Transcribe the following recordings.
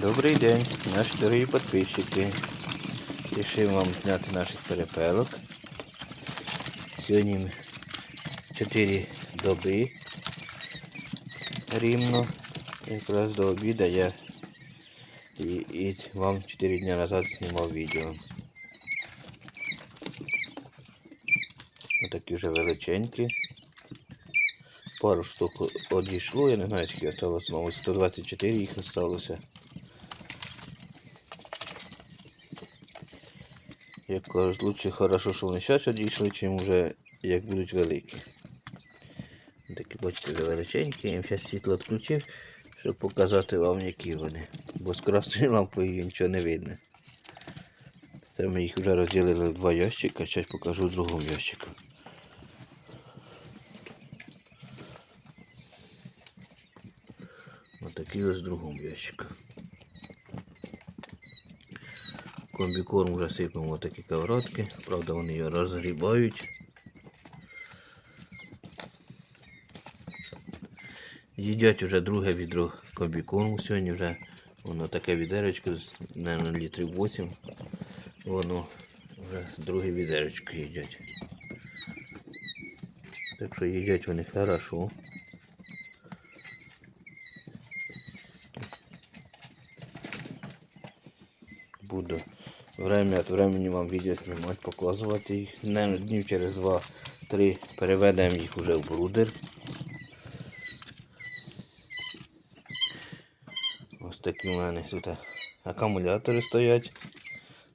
Добрий день, наші дорогі підписчики. Рішив вам зняти наших перепелок. Сьогодні 4 доби рівно. Якраз до обіду я і, і вам 4 дні назад знімав відео. Отакі вже величенькі. Пару штук одійшло, я не знаю, скільки осталось, мабуть, 124 їх осталося. Як кажуть, лучше хорошо, що вони зараз одійшли, чим вже як будуть великі. Такі, бачите, величенькі. Я їм зараз світло відключив, щоб показати вам, які вони. Бо з красною лампою нічого не видно. Це ми їх вже розділили в два ящика, зараз покажу в другому ящику. Отакий ось в другому ящику. Комбікорм вже сипемо такі кавротки, правда вони його розгрібають. Їдять вже друге відро комбікорму сьогодні вже. Воно таке відеречко, мабуть, літрів 8. Воно вже друге відеречко їдять. Так що їдять вони хорошо. буду время от времени вам відео знімати, показувати їх. Наверно, днів через 2-3 переведемо їх уже в брудер. Ось такі у мене тут акумулятори стоять.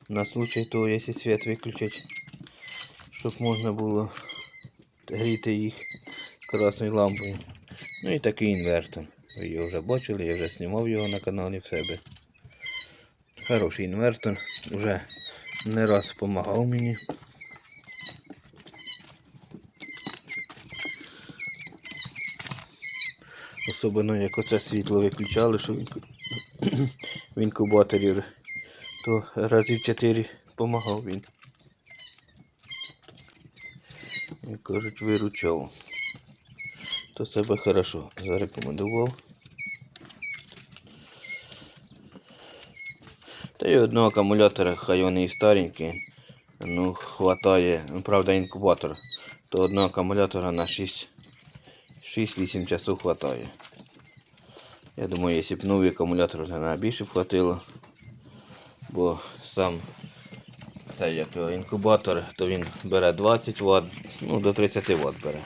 На случай того, якщо світ виключать, щоб можна було гріти їх красною лампою. Ну і такий інвертор. Ви його вже бачили, я вже знімав його на каналі в себе. Хороший інвертор, вже не раз допомагав мені. Особливо як оце світло виключали, що в інкубаторі, то разів 4 допомагав він. Як кажуть, виручав. То себе хорошо зарекомендував. Та й одного акумулятора, хай вони і старенькі. Ну, хватає, ну, правда, інкубатор. То одного акумулятора на 6 6-8 часов хватає. Я думаю, якщо б новий акумулятор, то на більше хватило. Бо сам цей як його, інкубатор, то він бере 20 Вт, ну до 30 Вт бере.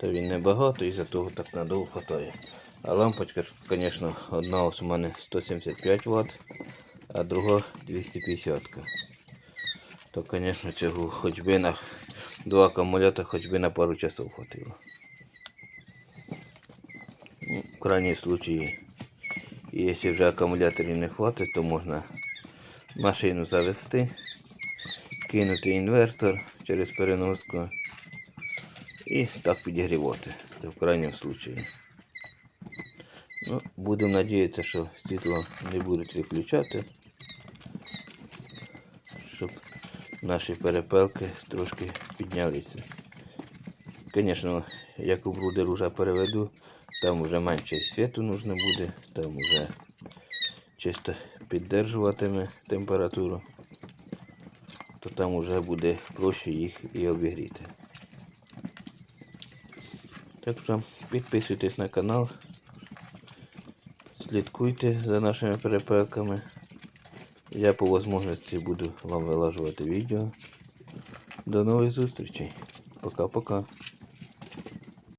То він небагато і за того так надовго хватає. А лампочка, звісно, одна ось у мене 175 Вт, а друга 250. То, звісно, цього хоч би на два акумулятора хоч би на пару часов хватило. Ну, в крайній случаї, якщо вже акумуляторів не хватить, то можна машину завести, кинути інвертор через переноску і так підігрівати. Це в крайньому случаї. Ну, Будемо надіятися, що світло не будуть виключати, щоб наші перепелки трошки піднялися. Звісно, як у брудер вже переведу, там вже менше світу нужно буде, там вже чисто піддержуватиме температуру, то там вже буде проще їх і обігріти. Так що підписуйтесь на канал. Слідкуйте за нашими перепелками. Я по можливості буду вам вилажувати відео. До нових зустрічей. Пока-пока.